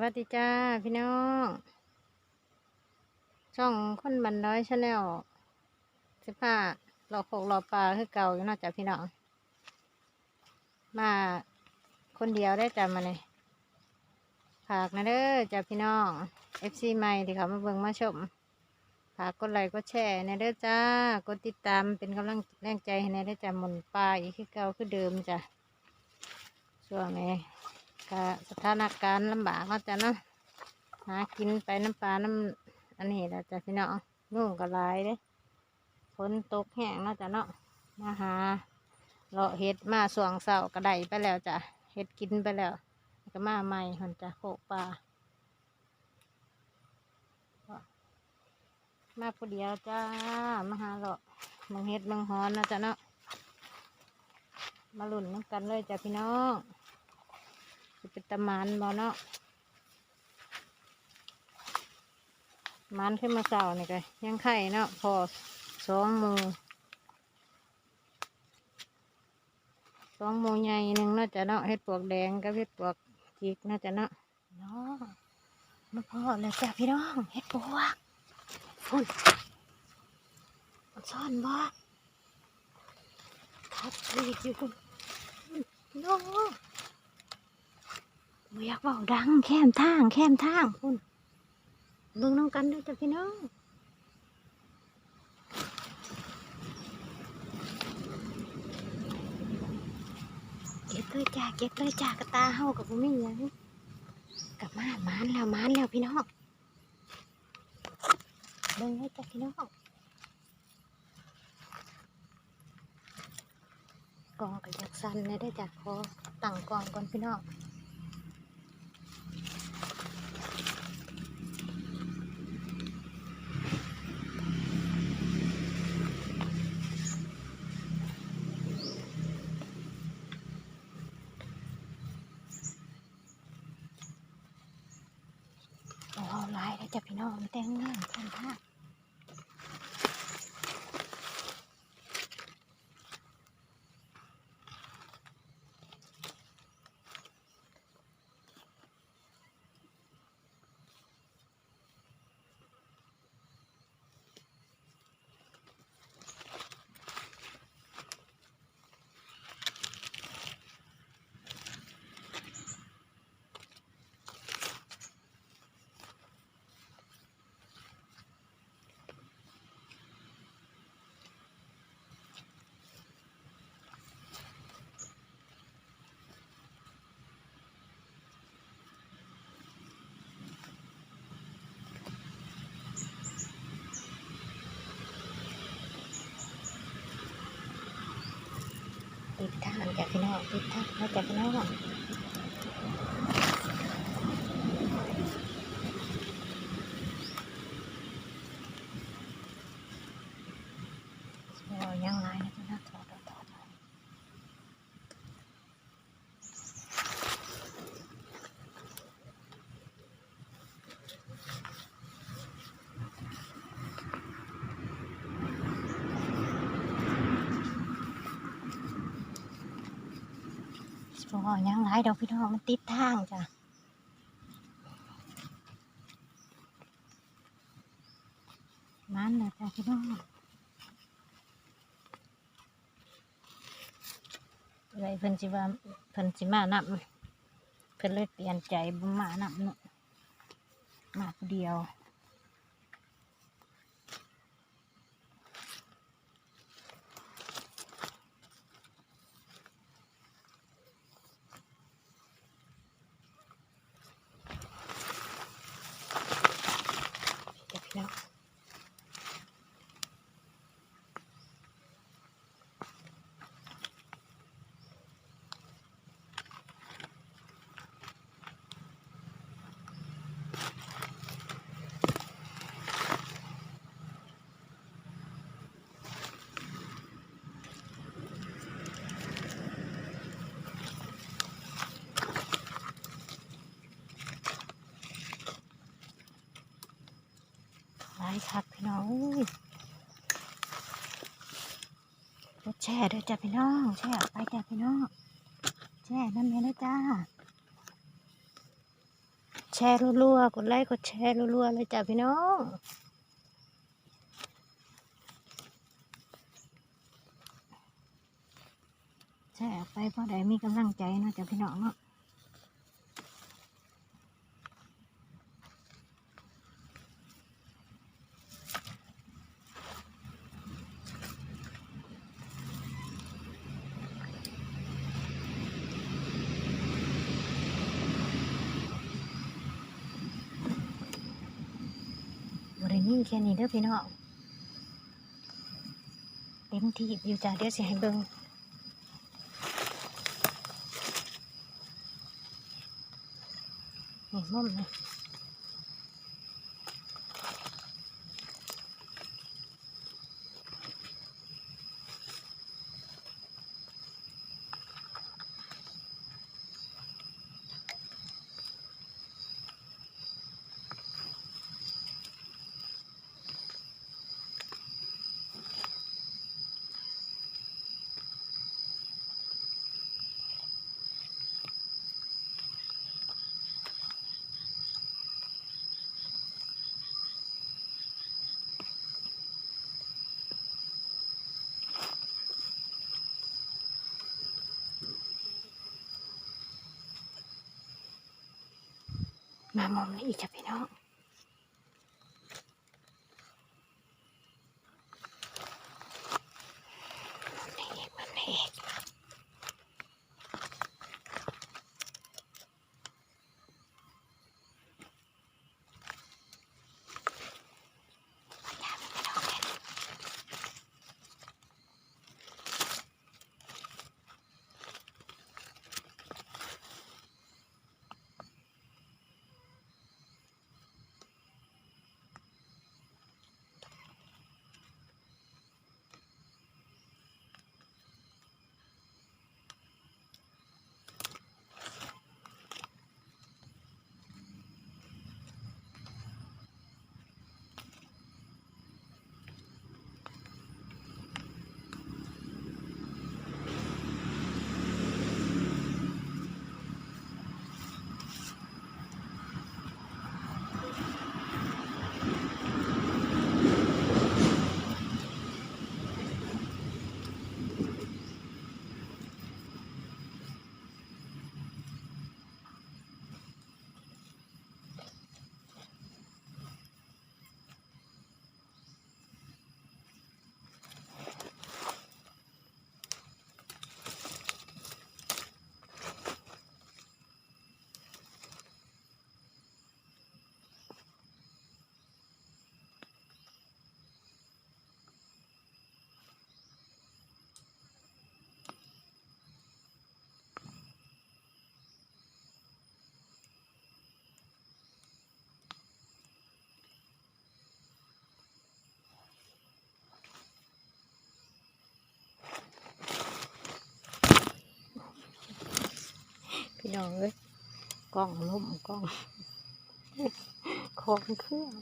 วัสดีจ้าพี่น้อง ช่องคนบันน้อยชาแนลสิบห้าหลอกโขกหลอกปลาคือเก่าอยู่นอกจากพี่น้อง มาคนเดียวได้จำมาเลยฝากนะเด้อจ้าพี่น้อง FC ใหม่ที่เขามาเบิ่งมาชมฝากกดไลค์กดแชร์ในเด้อจ้ากดติดตามเป็นกำลังแรงใจให้ในได้อจ้าหมุนปลาอีกคือเก่าคือเดิมจ้ะช่วงนี้ ก็สถานการณ์ลำบากเนาจะเนาะหากินไปน้ำปลาน้ำอันนี้แหละจ้ะพี่น้องนุ่งก็หลายเด้ฝนตกแห้งเนาจะเนาะมาหาเลาะเห็ดมาสวงเสาก็ไดไปแล้วจ้ะเห็ดกินไปแล้ว ก็มาใหม่หันจ้ะโขกปลามาผู้เดียวจ้ามาหาเลาะมึงเห็ดมึงฮอนนะจ้ะเนาะมาหลุ่นน้ำกันเลยจ้ะพี่น้อง สิเป็นตะมันบ่เนาะมันขึ้นมาเสานี่ก็ยังไข่เนาะพอสองหมูสองหมูใหญ่หนึ่งเนาะจะเนาะเห็ดปวกแดงกับเห็ดปวกจิกเนาะจะเนาะเนาะมาพอแล้วจ้ะพี่น้องเห็ดปวกฝุ่นมันซ่อนบ่ทับลีกอยู่เนาะ บ่อยากเบาดัง แคมทาง แคมทางคุณเบิ่งน้องกันด้วยจ้ะพี่น้องเก็บเลยจ้าเก็บเลยจ้ากระตาเฮากับบ่มีหยังกลับมามานแล้วมานแล้วพี่น้องเบิ่งเลยจ้ะพี่น้องกองกระยักสันเลยได้จ้ะขอตั้งกองก่อนพี่น้อง โอ้ลายแล้วจ้ะ พี่น้องแต่งงานแทนท่า จางจ้ะพี่น้องติดทางแล้วจ้ะพี่น้องโอ้ยังไรนะพี่น้องถอดถอดถอด โอ้ยังไรดอกพี่น้องมันติดทางจ้ะมันเลยจ้ะพี่น้องเลยเพิ่นสิว่าเพิ่นสิมานับเพิ่นเลยเปลี่ยนใจมานับเนาะมาเดียวเดี๋ยวพี่น้องหลายคักพี่น้องอุ้ย แชร์ด้วยจ้าพี่น้องแชร์ไปจ้าพี่น้องแชร์นั่นเองนะจ้าแชร์รัวๆกดไลค์กดแชร์รัวๆเลยจ้าพี่น้องแชร์ไปเพราะใดมีกำลังใจเนาะจ้าพี่น้องเนาะ ค่นี้เด้อพี่น้องเต็มที่อยู่จ้าเดี๋ยวสิให้เบิ่งนี่มุมนี่ มามุมนี้อีกจ้ะพี่น้อง พี่น้องเอ้ยกล้องล้มกล้องของเครื่อง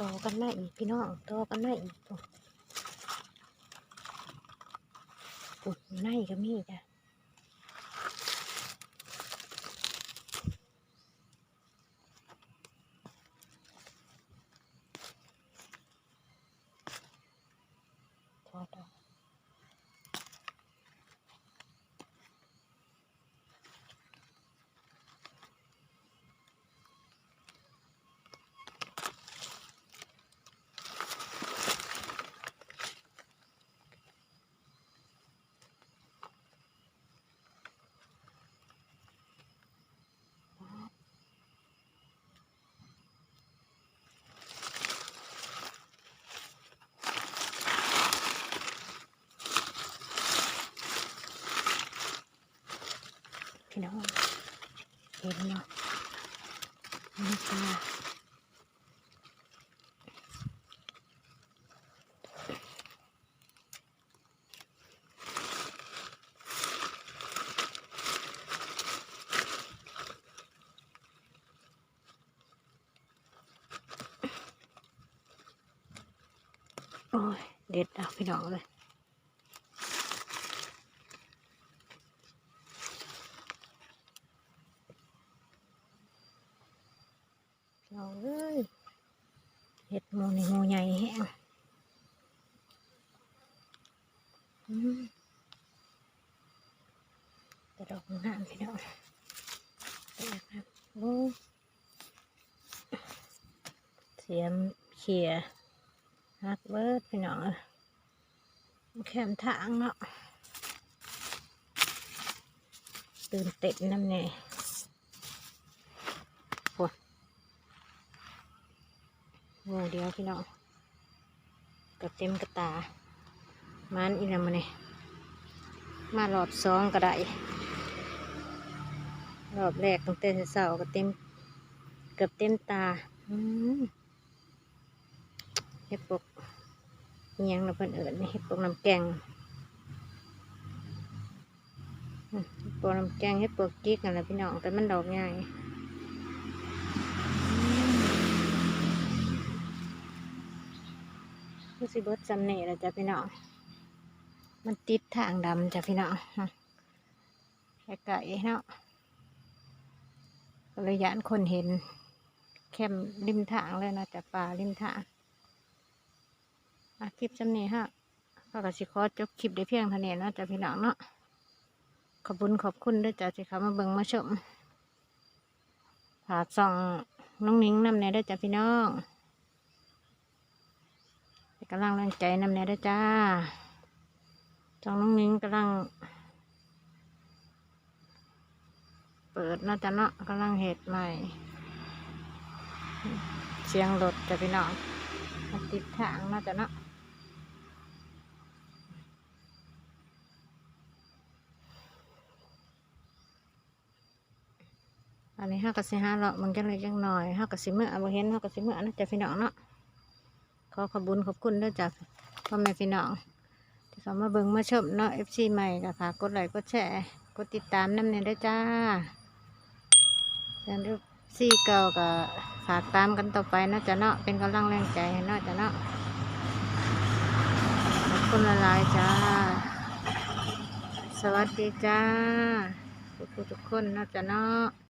ต่อกันมาอีกพี่น้องต่อกันมาอีกปุ๊บปุ๊บในก็มีจ้ะ ถอ ห็นเนาะนี่จ้าโอ้ยเด็ดอะพี่น้องเลย ยเห็ดหมูนี่หมูใหญ่แห้งกระดอกงามพี่น้องแตกครับโอ้เสียมเขียฮักเบิร์ดพี่น้องเอ้ยแคมทางเนาะตื่นเต้นน้ำแน่โโหเดียวพี่น้องกับเต็มกระตา มันอีกแล้วมาเนี่ยมารอบสองก็ได้รอบแรกตั้งแต่เสาร์ก็เต็มเกือบเต็มตาเห็ดปกอิหยังเราเพิ่นเอิญเห็ดปกน้ำแกงปกน้ำแกงเห็ดปกกิ๊กนั่นแหละพี่น้องแต่มันดอกให ญ่รู้สิเบิดจำเน่แล้วจ้ะพี่น้องมันติดทางดำจ้ะพี่น้องไก่ๆเนาะก็เลยยานคนเห็นแคมริมทางเลยนะแต่ป่าริมทางคลิปจำเนี้ฮะก็กสิขอจบคลิปได้เพียงเท่านี้นะจ้ะพี่น้องเนาะขอบคุณขอบคุณด้วยจ้ะที่เขามาเบิ่งมาชมฝาส่องน้องนิ้งนำแน่ด้วยจ้ะพี่น้องำลังแรงใจนำแน่ด้วยจ้าส่องน้องนิ้งกำลัง เปิดเนาะจ้ะเนาะกำลังเห็ดใหม่ เสียงรถจะพี่น้อนติดทางเนาะจ้ะเนาะอันนี้ห้ากสิห้าเลาะมันจะเลยจังหน่อยห้ากสิเมื่อบาเห็นห้ากสิเมื่อนะจะพี่น้องเนาะ ขอขอบุญขอบคุณด้วยจ้ะพ่อแม่พี่น้องที่เขามาเบิ่งมาชมเนาะเอฟซีใหม่ก็ฝากกดไลค์กดแชร์กดติดตามน้ำเนี่ยด้วยจ้าอย่างที่ซี่เก่าก็ฝากตามกันต่อไปเนาะจะเนาะเป็นกำลังแรงใจให้เนาะจะเนาะขอบคุณละลายจ้า สวัสดีจ้าทุกทุกคนเนาะจะเนาะ